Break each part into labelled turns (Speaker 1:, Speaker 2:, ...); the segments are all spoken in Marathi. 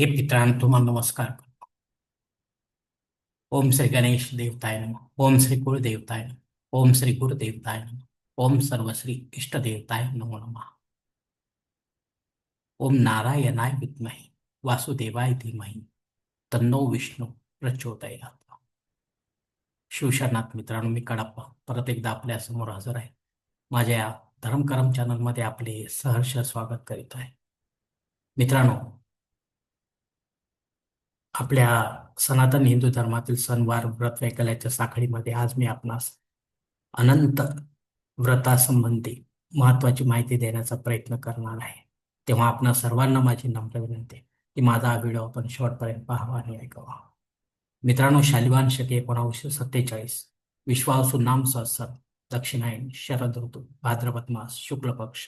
Speaker 1: हे पितरांनो तुम्हाला नमस्कार करतो. ओम श्री गणेश देवताय नम. ओम श्री कुळ देवताय नम. ओम श्री गुरु देवताय नम. ओम सर्वश्री इष्ट देवताय नमो नमः. ओम नारायणाय विद्महे, वासुदेवाय धीमहि, तन्नो विष्णू प्रचोदयात. शिवशरनाथ मित्रांनो, मी कडाप्पा. परत एकदा आपल्या समोर हजर आहे. माझ्या धर्मकरम चॅनलमध्ये आपले सहर्ष स्वागत करीत आहे. मित्रांनो आपल्या सनातन हिंदू धर्मातील सणवार व्रत वैकल्याच्या साखळीमध्ये आज मी आपणास अनंत व्रतासंबंधी महत्वाची माहिती देण्याचा प्रयत्न करणार आहे. तेव्हा आपणा सर्वांना माझी नम्र विनंती की माझा हा व्हिडिओ आपण शेवटपर्यंत पाहावा आणि ऐकावा. मित्रांनो शालिवान शके एकोणावीसशे सत्तेचाळीस विश्वासू नाम सहस्र दक्षिणायन शरद ऋतू भाद्रपद मास शुक्ल पक्ष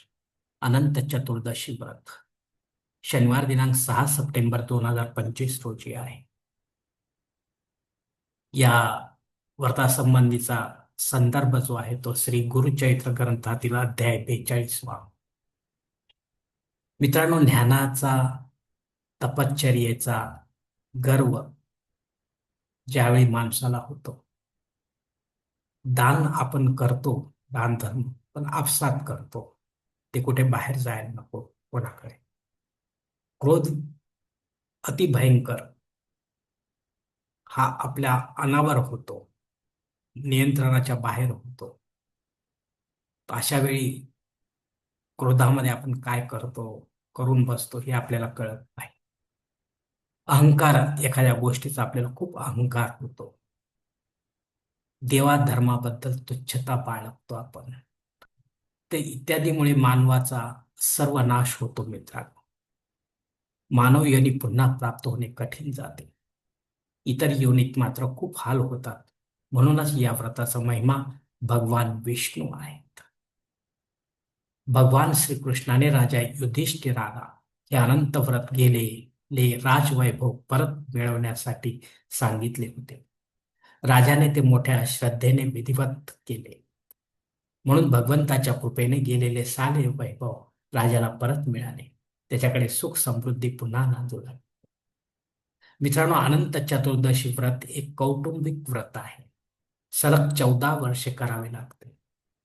Speaker 1: अनंत चतुर्दशी व्रत. शनिवार दिनांक सहा सप्टेंबर दोन हजार पंचवीस रोजी आहे. या व्रतासंबंधीचा संदर्भ जो आहे तो श्री गुरुचैत्र ग्रंथातील अध्याय बेचाळीसवा. मित्रांनो ज्ञानाचा तपश्चर्येचा गर्व ज्यावेळी माणसाला होतो दान आपण करतो दान धर्म पण आपसात करतो ते कुठे बाहेर जायला नको कोणाकडे. क्रोध अतिभयंकर हा आपल्या अनावर होतो नियंत्रणाच्या बाहेर होतो. अशा वेळी क्रोधामध्ये आपण काय करतो करून बसतो हे आपल्याला कळत नाही. अहंकार एखाद्या गोष्टीचा आपल्याला खूप अहंकार होतो. देवा धर्माबद्दल तुच्छता बाळगतो आपण. ते इत्यादीमुळे मानवाचा सर्वनाश होतो मित्रांनो. मानव योनी पुन्हा प्राप्त होणे कठीण जाते. इतर योनीत मात्र खूप हाल होतात. म्हणूनच या व्रताचा महिमा भगवान विष्णू आहेत. भगवान श्रीकृष्णाने राजा युधिष्ठिराला हे अनंत व्रत गेलेले राजवैभव परत मिळवण्यासाठी सांगितले होते. राजाने ते मोठ्या श्रद्धेने विधिवत केले. म्हणून भगवंताच्या कृपेने गेलेले साले वैभव राजाला परत मिळाले. त्याच्याकडे सुख समृद्धी पुन्हा नांदू लागली. मित्रांनो अनंत चतुर्दशी व्रत एक कौटुंबिक व्रत आहे. सलग चौदा वर्षे करावे लागते.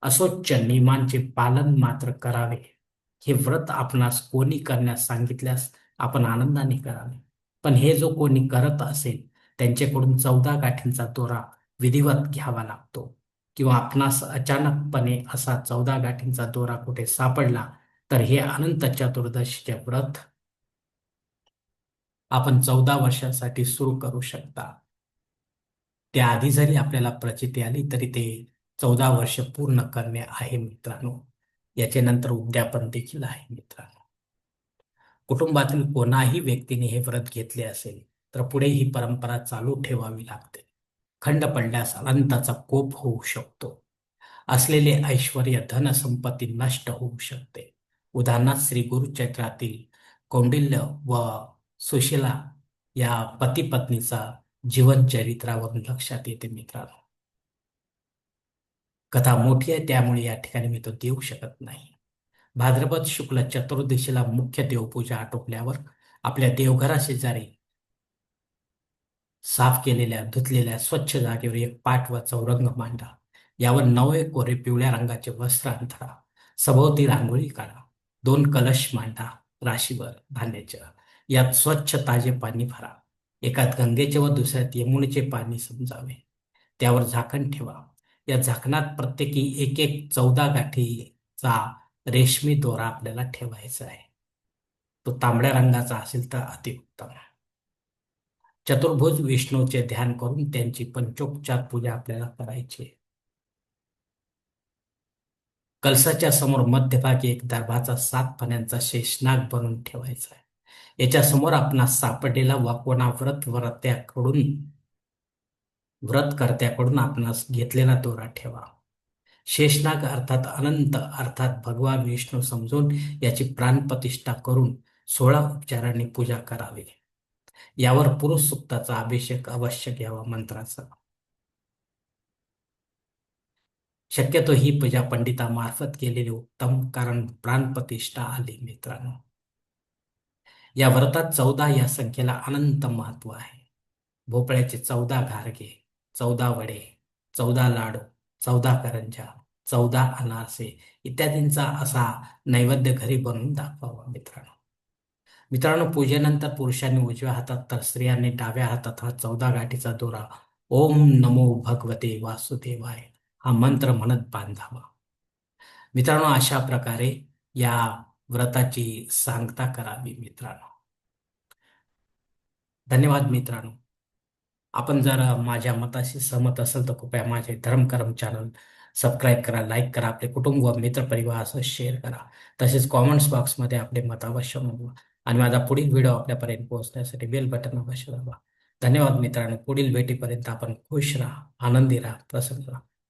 Speaker 1: असोच्च नियमांचे पालन मात्र करावे. हे व्रत आपणास कोणी करण्यास सांगितल्यास आपण आनंदाने करावे. पण हे जो कोणी करत असेल त्यांच्याकडून चौदा गाठींचा दोरा विधिवत घ्यावा लागतो. किंवा आपणास अचानकपणे असा चौदा गाठींचा दोरा कुठे सापडला तर हे अनंत चतुर्दशीचे व्रत आपण चौदा वर्षांसाठी सुरू करू शकता. त्याआधी जरी आपल्याला प्रचिती आली तरी ते चौदा वर्ष पूर्ण करणे आहे मित्रांनो. याचे नंतर उद्यापन देखील आहे मित्रांनो. कुटुंबातील कोणाही व्यक्तीने हे व्रत घेतले असेल तर पुढे ही परंपरा चालू ठेवावी लागते. खंड पडल्यास अनंताचा कोप होऊ शकतो. असलेले ऐश्वर धनसंपत्ती नष्ट होऊ शकते. उदाहरणार्थ श्री गुरुचैत्रातील कौंडिल्य व सुशिला या पती पत्नीचा जीवन चरित्रावरून लक्षात येते मित्रांनो. कथा मोठी आहे त्यामुळे या ठिकाणी मी तो देऊ शकत नाही. भाद्रपद शुक्ल चतुर्दशीला मुख्य देवपूजा आटोपल्यावर आपल्या देवघरा शेजारी साफ केलेल्या धुतलेल्या स्वच्छ जागेवर एक पाठ व चौरंग मांडा. यावर नवे कोरे पिवळ्या रंगाचे वस्त्र अंथरा. सभोवती रांगोळी काढा. दोन कलश मांडा राशीवर धान्याच्या यात स्वच्छ ताजे पाणी भरा. एकात गंगेचे व दुसऱ्यात यमुनेचे पाणी समजावे. त्यावर झाकण ठेवा. या झाकणात प्रत्येकी एक एक चौदा गाठीचा रेशमी दोरा आपल्याला ठेवायचा आहे. तो तांबड्या रंगाचा असेल तर अतिउत्तम. चतुर्भुज विष्णूचे ध्यान करून त्यांची पंचोपचार पूजा आपल्याला करायची कलसाच्या समोर मध्यभागी एक दर्भाचा सात पाण्यांचा शेषनाग बनवून ठेवायचा आहे. याच्या समोर आपणास सापडलेला वाकवणा व्रत व्रत्याकडून व्रतकर्त्याकडून आपणास घेतलेला दोरा ठेवा. शेषनाग अर्थात अनंत अर्थात भगवान विष्णू समजून याची प्राणप्रतिष्ठा करून सोळा उपचारांनी पूजा करावी. यावर पुरुष सुक्ताचा अभिषेक अवश्य घ्यावा मंत्राचा. शक्यतो ही पूजा पंडितामार्फत केलेली उत्तम कारण प्राणप्रतिष्ठा आली मित्रांनो. या व्रतात चौदा या संख्येला अनंत महत्त्व आहे. भोपळ्याचे चौदा घारगे चौदा वडे चौदा लाडू चौदा करंजा चौदा अनारसे इत्यादींचा असा नैवेद्य घरी बनवून दाखवावा मित्रांनो. मित्रांनो पूजेनंतर पुरुषांनी उजव्या हातात तर स्त्रियांनी डाव्या हातात हा चौदा गाठीचा दोरा. ओम नमो भगवते वासुदेवाय. हा मंत्र म्हणत बांधावा. मित्रांनो अशा प्रकारे या व्रताची सांगता करावी मित्रांनो. धन्यवाद मित्रांनो. आपण जर माझ्या मताशी सहमत असेल तर कृपया माझे धर्मकर्म चॅनल सबस्क्राईब करा लाईक करा आपले कुटुंब व मित्रपरिवारासह शेअर करा. तसेच कॉमेंट्स बॉक्समध्ये आपले मत अवश्य नोंदवा आणि माझा पुढील व्हिडिओ आपल्यापर्यंत पोहोचण्यासाठी बेल बटन अवश्य दाबा. धन्यवाद मित्रांनो. पुढील भेटीपर्यंत आपण खुश राहा आनंदी राहा प्रसन्न राहा.